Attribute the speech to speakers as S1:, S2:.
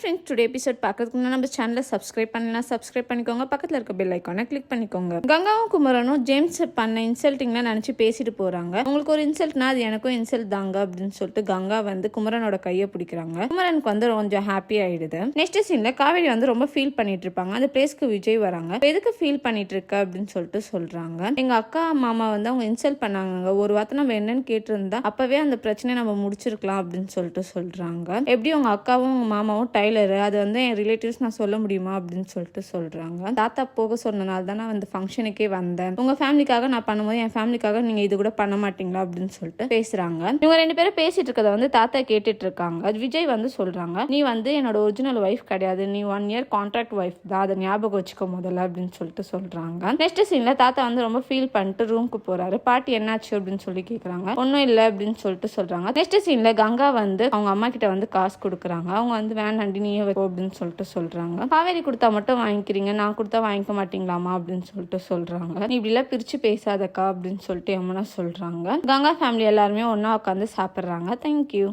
S1: Friends today episode பார்க்கறதுக்கு முன்னாடி நம்ம சேனலை சப்ஸ்கிரைப் பண்ணலாம் சப்ஸ்கிரைப் பண்ணிக்கோங்க. பக்கத்தில் இருக்க பெல் ஐக்கானை கிளிக் பண்ணிக்கோங்க. கங்காவும் குமரனும் ஜேம்ஸ் பண்ண இன்சல்ட்டிங்லாம் நினச்சி பேசிட்டு போகிறாங்க உங்களுக்கு ஒரு இன்சல்ட்னா அது எனக்கும் இன்சல்ட் தாங்க அப்படின்னு சொல்லிட்டு கங்கா வந்து குமரனோட கையை பிடிக்கிறாங்க. குமரனுக்கு வந்து கொஞ்சம் ஹாப்பி ஆயிடுது. நெக்ஸ்ட் சீனில் காவேரி வந்து ரொம்ப ஃபீல் பண்ணிட்டு இருப்பாங்க. அந்த பிளேஸ்க்கு விஜய் வராங்க. எதுக்கு ஃபீல் பண்ணிட்டு இருக்க? அப்படின்னு சொல்லிட்டு சொல்கிறாங்க எங்கள் அக்கா மாமா வந்து அவங்க இன்சல்ட் பண்ணாங்க ஒரு வார்த்தை நம்ம என்னன்னு கேட்டிருந்தா அப்போவே அந்த பிரச்சனையை நம்ம முடிச்சிருக்கலாம் அப்படின்னு சொல்லிட்டு சொல்கிறாங்க எப்படி உங்கள் அக்காவும் மாமாவும் மாமாவும் டைலரு அது வந்து என் ரிலேட்டிவ்ஸ் நான் சொல்ல முடியுமா அப்படின்னு சொல்லிட்டு சொல்கிறாங்க தாத்தா போக சொன்னனால தான் நான் வந்து ஃபங்க்ஷனுக்கே வந்தேன். உங்கள் ஃபேமிலிக்காக நான் பண்ணும்போது என் ஃபேமிலிக்காக நீங்கள் இது கூட பண்ண மாட்டீங்களா அப்படின்னு சொல்லிட்டு பேசுகிறாங்க இவங்க ரெண்டு பேரும் பேசிட்டு இருக்கதை வந்து தாத்தா கேட்டுட்டு இருக்காங்க. விஜய் வந்து சொல்கிறாங்க நீ வந்து என்னோட ஒரிஜினல் ஒய்ஃப் கிடையாது. நீ ஒன் இயர் கான்ட்ராக்ட் ஒய்ஃப் தான். அதை ஞாபகம் வச்சுக்கோ முதல்ல அப்படின்னு சொல்லிட்டு சொல்கிறாங்க நெக்ஸ்ட் சீனில் தாத்தா வந்து ரொம்ப ஃபீல் பண்ணிட்டு ரூமுக்கு போகிறாரு பாட்டி என்னாச்சு? அப்படின்னு சொல்லி கேட்குறாங்க ஒன்றும் இல்லை அப்படின்னு சொல்லிட்டு சொல்கிறாங்க நெக்ஸ்ட் சீனில் கங்கா வந்து அவங்க அம்மா கிட்ட வந்து காசு கொடுக்குறாங்க. அவங்க வந்து வேண்டாண்டி நீயே வைக்கோ அப்படின்னு சொல்லிட்டு சொல்கிறாங்க காவேரி கொடுத்தா மட்டும் வாங்கிக்கிறீங்க நான் கொடுத்தா வாங்கிக்க மாட்டீங்களாமா அப்படின்னு சொல்லிட்டு சொல்கிறாங்க நீ இப்படிலாம் பிரித்து பேசாதக்கா அப்படின்னு சொல்லிட்டு யமுனா சொல்கிறாங்க கங்கா ஃபேமிலி எல்லாருமே ஒன்றா உட்காந்து சாப்பிட்றாங்க. தேங்க்யூ